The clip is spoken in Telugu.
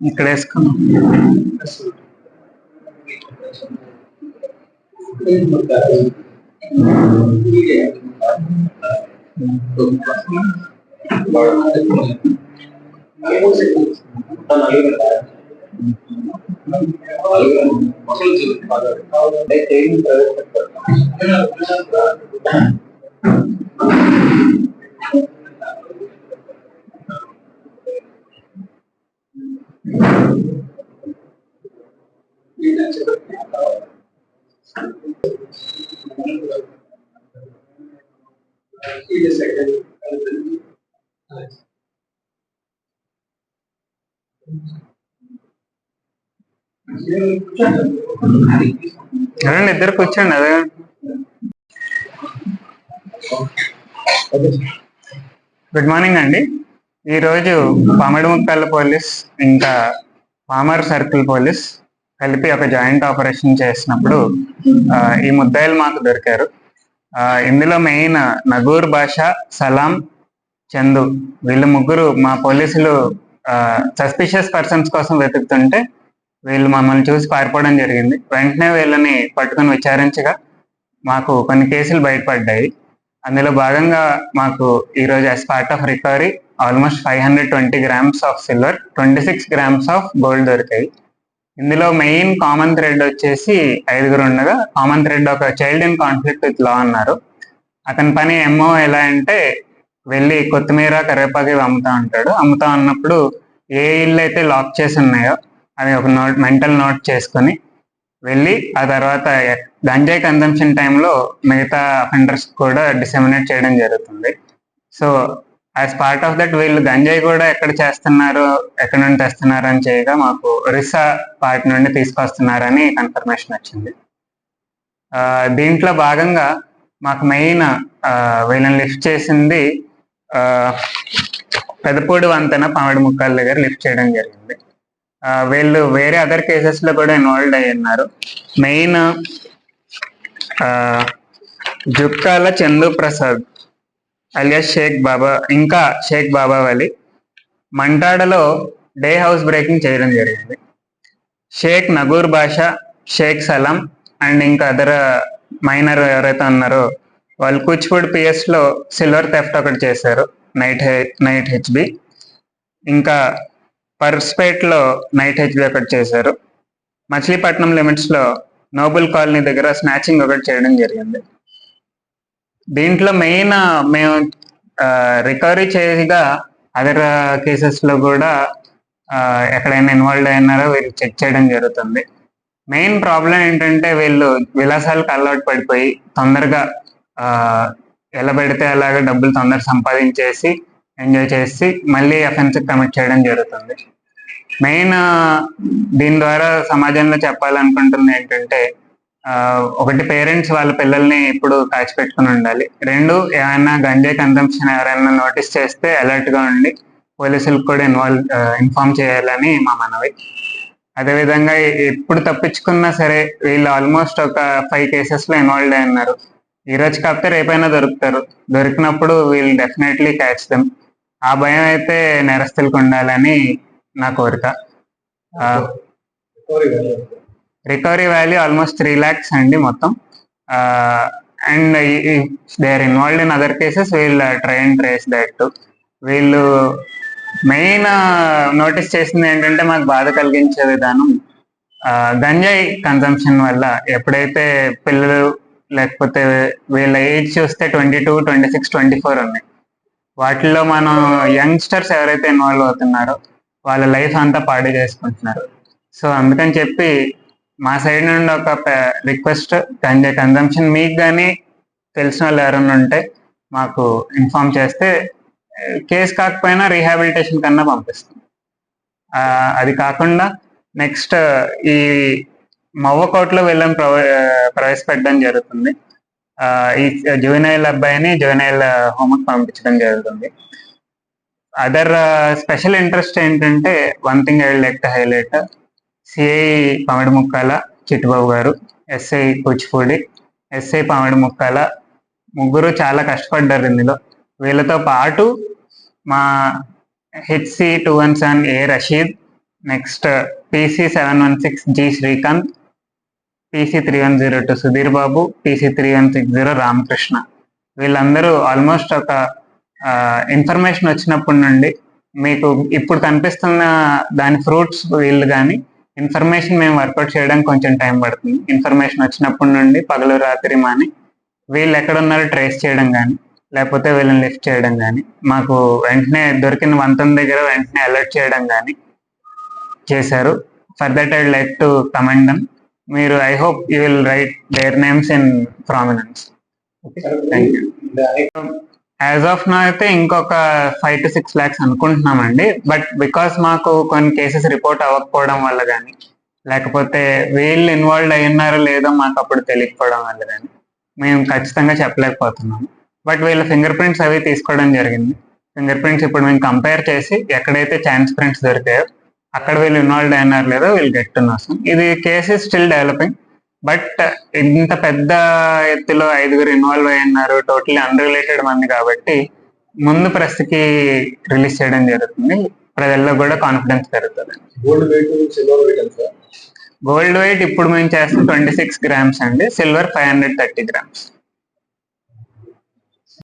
ఇక్కడ వేసుకున్నాం రండి ఇద్దరు కూర్చోండి అదే గుడ్ మార్నింగ్ అండి. ఈరోజు పామడిముక్కల పోలీస్ ఇంకా పామర్ సర్కిల్ పోలీస్ కలిపి ఒక జాయింట్ ఆపరేషన్ చేసినప్పుడు ఈ ముద్దాయిలు మాకు దొరికారు. ఇందులో మెయిన్ నగూర్ భాష సలాం చందు వీళ్ళు ముగ్గురు మా పోలీసులు సస్పిషియస్ పర్సన్స్ కోసం వెతుకుతుంటే వీళ్ళు మమ్మల్ని చూసి పారిపోవడం జరిగింది. వెంటనే వీళ్ళని పట్టుకొని విచారించగా మాకు కొన్ని కేసులు బయటపడ్డాయి. అందులో భాగంగా మాకు ఈరోజు as part of recovery almost five hundred twenty grams of silver twenty six grams of gold దొరికాయి. ఇందులో మెయిన్ కామన్ థ్రెడ్ వచ్చేసి ఐదుగురు ఉండగా కామన్ థ్రెడ్ ఒక child in conflict with law అన్నారు. అతని పని ఏమో ఎలా అంటే వెళ్ళి కొత్తిమీర కరివేపాకు ఇవి అమ్ముతా ఉంటాడు. అమ్ముతా ఉన్నప్పుడు ఏ ఇల్లు అయితే లాక్ చేసి ఉన్నాయో అవి ఒక నోట్ మెంటల్ నోట్ చేసుకొని వెళ్ళి ఆ తర్వాత గంజాయి కన్జంప్షన్ టైంలో మిగతా అఫెండర్స్ కూడా డిసెమినేట్ చేయడం జరుగుతుంది. So as part of that వీళ్ళు గంజాయి కూడా ఎక్కడ చేస్తున్నారు ఎక్కడ నుండి తెస్తున్నారు అని చేయగా మాకు ఒరిస్సా పార్ట్ నుండి తీసుకొస్తున్నారని కన్ఫర్మేషన్ వచ్చింది. దీంట్లో భాగంగా మాకు మెయిన్ వీళ్ళని లిఫ్ట్ చేసింది పెదపూడి వంతెన పామిడి ముక్కల దగ్గర లిఫ్ట్ చేయడం జరిగింది. వీళ్ళు వేరే అదర్ కేసెస్లో కూడా ఇన్వాల్వ్ అయ్యి ఉన్నారు. మెయిన్ జుక్కాల చందు ప్రసాద్ అలియాస్ షేక్ బాబా ఇంకా షేక్ బాబా వలి మంటాడలో డే హౌస్ బ్రేకింగ్ చేయడం జరిగింది. షేక్ నగూర్ బాషా షేక్ సలాం అండ్ ఇంకా అదర్ మైనర్ ఎవరైతే ఉన్నారో వాళ్ళు కూచిపూడి పిఎస్లో సిల్వర్ థెఫ్ట్ ఒకటి చేశారు నైట్ నైట్ హెచ్బి. ఇంకా పర్స్పేట్లో నైట్ హెచ్బి ఒకటి చేశారు. మచిలీపట్నం లిమిట్స్లో నోబుల్ కాలనీ దగ్గర స్నాచింగ్ ఒకటి చేయడం జరిగింది. దీంట్లో మెయిన్ మేము రికవరీ చేయగా అదర్ కేసెస్లో కూడా ఎక్కడైనా ఇన్వాల్వ్ అయినారో వీళ్ళు చెక్ చేయడం జరుగుతుంది. మెయిన్ ప్రాబ్లం ఏంటంటే వీళ్ళు విలాసాలకు అలవాటు పడిపోయి తొందరగా ఎలా పెడితే అలాగా డబ్బులు తొందరగా సంపాదించేసి ఎంజాయ్ చేసి మళ్ళీ అఫెన్స్ కమిట్ చేయడం జరుగుతుంది. మెయిన్ దీని ద్వారా సమాజంలో చెప్పాలనుకుంటుంది ఏంటంటే ఒకటి పేరెంట్స్ వాళ్ళ పిల్లల్ని ఇప్పుడు కాచిపెట్టుకుని ఉండాలి. రెండు ఏమైనా గంజాయి కన్సంప్షన్ ఎవరైనా నోటీస్ చేస్తే అలర్ట్గా ఉండి పోలీసులకు కూడా ఇన్వాల్వ్ ఇన్ఫార్మ్ చేయాలని మా మనవి. అదేవిధంగా ఎప్పుడు తప్పించుకున్నా సరే వీళ్ళు ఆల్మోస్ట్ ఒక ఫైవ్ కేసెస్లో ఇన్వాల్వ్ అయి ఉన్నారు. ఈ రోజు కాకపోతే రేపైనా దొరుకుతారు. దొరికినప్పుడు వీళ్ళు డెఫినెట్లీ క్యాచ్ దెమ్ ఆ భయం అయితే నేరస్తులకు ఉండాలని నా కోరిక. Recovery value almost three lakhs అండి మొత్తం. And they are involved in other cases we'll try and trace that వీళ్ళు మెయిన్ నోటీస్ చేసింది ఏంటంటే మాకు బాధ కలిగించే విధానం గంజాయి కన్సంప్షన్ వల్ల ఎప్పుడైతే పిల్లలు లేకపోతే వీళ్ళ ఏజ్ చూస్తే twenty two twenty six twenty four ఉన్నాయి. వాటిల్లో మనం యంగ్స్టర్స్ ఎవరైతే ఇన్వాల్వ్ అవుతున్నారో వాళ్ళ లైఫ్ అంతా పాడు చేసుకుంటున్నారు. సో అందుకని చెప్పి మా సైడ్ నుండి ఒక రిక్వెస్ట్ గంజా కన్జంప్షన్ మీకు కానీ తెలిసిన వాళ్ళు ఎవరైనా ఉంటే మాకు ఇన్ఫార్మ్ చేస్తే కేసు కాకపోయినా రీహాబిలిటేషన్ కన్నా పంపిస్తాం. అది కాకుండా నెక్స్ట్ ఈ మవ్వ వెళ్ళని వీళ్ళని ప్రవేశపెట్టడం జరుగుతుంది. ఈ జూనైల్ అబ్బాయిని జూనైల్ హోంవర్క్ పంపించడం జరుగుతుంది. అదర్ స్పెషల్ ఇంట్రెస్ట్ ఏంటంటే one thing I like to highlight CI Pamidi Mukkala Chittibabu garu SI Kuchipudi SI Pamidi Mukkala ముగ్గురు చాలా కష్టపడ్డారు ఇందులో. వీళ్ళతో పాటు మా HC two one seven A Rasheed next PC seven one six G Srikanth PC three one zero two Sudheer Babu PC three one six zero Ramakrishna. వీళ్ళందరూ ఆల్మోస్ట్ ఒక ఇన్ఫర్మేషన్ వచ్చినప్పటి నుండి మీకు ఇప్పుడు కనిపిస్తున్న దాని ఫ్రూట్స్ వీళ్ళు కానీ ఇన్ఫర్మేషన్ మేము వర్కౌట్ చేయడానికి కొంచెం టైం పడుతుంది. ఇన్ఫర్మేషన్ వచ్చినప్పటి నుండి పగలు రాత్రి మాని వీళ్ళు ఎక్కడ ఉన్నారో ట్రేస్ చేయడం కానీ లేకపోతే వీళ్ళని లిఫ్ట్ చేయడం కానీ మాకు వెంటనే దొరికిన వంతం దగ్గర వెంటనే అలర్ట్ చేయడం కానీ చేశారు. For that I'd like to commend them మీరు I hope you will write their names in prominence as of నా అయితే ఇంకొక ఫైవ్ టు సిక్స్ ల్యాక్స్ అనుకుంటున్నామండి. బట్ బికాస్ మాకు కొన్ని కేసెస్ రిపోర్ట్ అవ్వకపోవడం వల్ల కానీ లేకపోతే వీళ్ళు ఇన్వాల్వ్ అయి ఉన్నారో లేదో మాకు అప్పుడు తెలియకపోవడం వల్ల కానీ మేము ఖచ్చితంగా చెప్పలేకపోతున్నాము. బట్ వీళ్ళ ఫింగర్ ప్రింట్స్ అవి తీసుకోవడం జరిగింది. ఫింగర్ ప్రింట్స్ ఇప్పుడు మేము కంపేర్ చేసి ఎక్కడైతే ఛాన్స్ ప్రింట్స్ దొరికాయో అక్కడ వీళ్ళు ఇన్వాల్వ్ అయినారు లేదో వీళ్ళు గెట్ వస్తాం ఇది కేసు స్టిల్ డెవలపింగ్ బట్ ఇంత పెద్ద ఎత్తులో ఐదుగురు ఇన్వాల్వ్ అయి ఉన్నారు టోటలీ అన్రిలేటెడ్ మంది కాబట్టి ముందు ప్రెస్కి రిలీజ్ చేయడం జరుగుతుంది. ప్రజల్లో కూడా కాన్ఫిడెన్స్ పెరుగుతుంది. గోల్డ్ వెయిట్ ఇప్పుడు మేము చేస్తాం ట్వంటీ సిక్స్ గ్రామ్స్ అండి. Silver five hundred thirty grams